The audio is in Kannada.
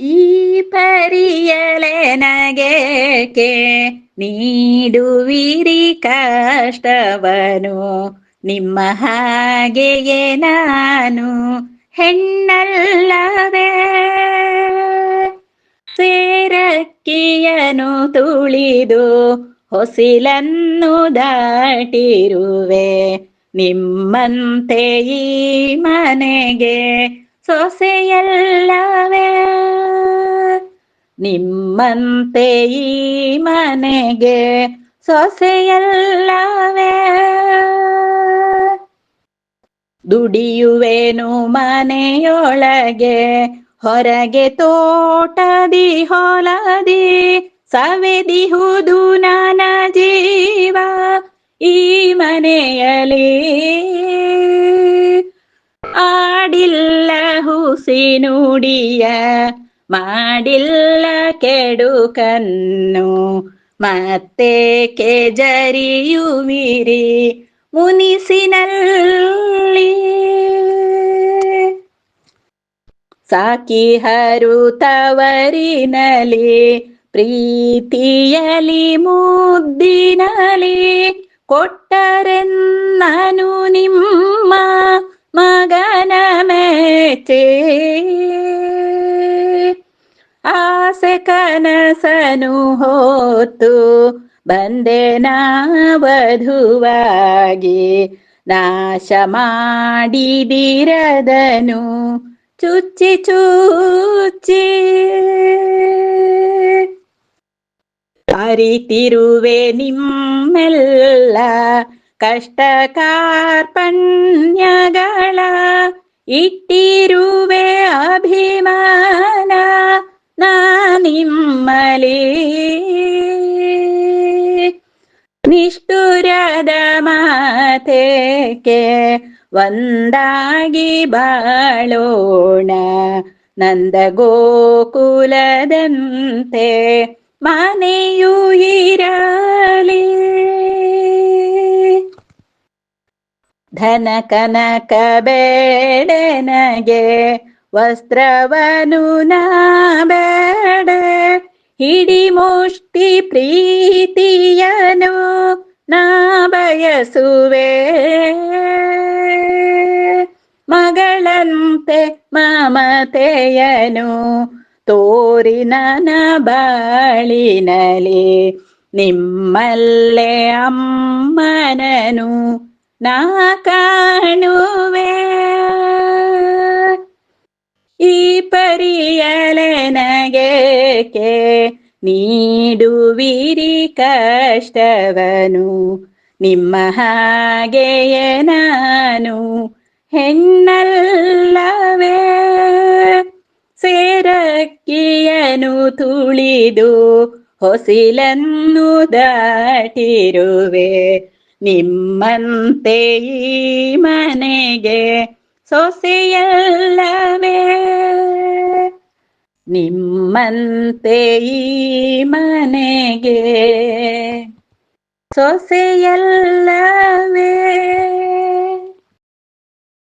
ಈ ಪರಿಯಲೆನಗೇಕೆ ನೀಡುವಿರಿ ಕಷ್ಟವನು. ನಿಮ್ಮ ಹಾಗೆಯೇ ನಾನು ಹೆಣ್ಣಲ್ಲವೇ. ಸೇರಕ್ಕಿಯನು ತುಳಿದು ಹೊಸಿಲನ್ನು ದಾಟಿರುವೆ. ನಿಮ್ಮಂತೆ ಈ ಮನೆಗೆ ಸೊಸೆಯಲ್ಲವೇ? ನಿಮ್ಮಂತೆ ಈ ಮನೆಗೆ ಸೊಸೆಯಲ್ಲವೇ? ದುಡಿಯುವೆನು ಮನೆಯೊಳಗೆ, ಹೊರಗೆ ತೋಟದಿ ಹೊಲದಿ, ಸವೆದಿಹುದು ನನ್ನ ಜೀವ. ಈ ಮನೆಯಲ್ಲಿ ಹುಸಿ ನುಡಿಯ ಮಾಡಿಲ್ಲ ಕೆಡುಕನ್ನು ಮತ್ತೆ ಕೆಜರಿಯುವಿರಿ ಮುನಿಸಿನಲ್ಲಿ ಸಾಕಿ ಹರುತವರಿನಲಿ ಪ್ರೀತಿಯಲಿ ಮುದ್ದಿನಲಿ ಕೊಟ್ಟರೆನ್ನನು ನಿಮ್ಮ ಮಗನ ಮೆಚ್ಚೆ ಆಸೆ ಕನಸನು ಹೋತು ಬಂದೆನ ವಧುವಾಗಿ ನಾಶ ಮಾಡಿದಿರದನು ಚುಚ್ಚಿ ಚುಚ್ಚಿ. ಅರಿತಿರುವೆ ನಿಮ್ಮೆಲ್ಲ ಕಷ್ಟ ಕಾರ್ಪಣ್ಯಗಳ ಇಟ್ಟಿರುವೆ ಅಭಿಮಾನ ನಾ ನಿಮ್ಮಲಿ ನಿಷ್ಠುರದ ಮಾತೇಕೆ ಒಂದಾಗಿ ಬಾಳೋಣ ನಂದ ಗೋಕುಲದಂತೆ ಮನೆಯೂ ಇರಲಿ ಧನ ಕನಕ ಬೇಡನಗೆ ವಸ್ತ್ರವನು ಬೇಡ ಹಿಡಿ ಮುಷ್ಟಿ ಪ್ರೀತಿಯನು ನಾ ಬಯಸುವೆ ಮಗಳಂತೆ ಮಮತೆಯನು ತೋರಿ ನನ ಬಾಳಿನಲಿ ನಿಮ್ಮಲ್ಲೇ ಅಮ್ಮನನು. ನಾ ಕಾಣುವೆ. ಈ ಪರಿಯಲನಗೇಕೆ ನೀಡುವಿರಿ ಕಷ್ಟವನು. ನಿಮ್ಮ ಹಾಗೆಯೇ ನಾನು. ಹೆಣ್ಣಲ್ಲವೇ. ಸೇರಕ್ಕಿಯನು ತುಳಿದು ಹೊಸಿಲನ್ನು ದಾಟಿರುವೆ. ನಿಮ್ಮಂತೆ ಈ ಮನೆಗೆ ಸೊಸೆಯಲ್ಲವೇ? ನಿಮ್ಮಂತೆ ಈ ಮನೆಗೆ ಸೊಸೆಯಲ್ಲವೇ?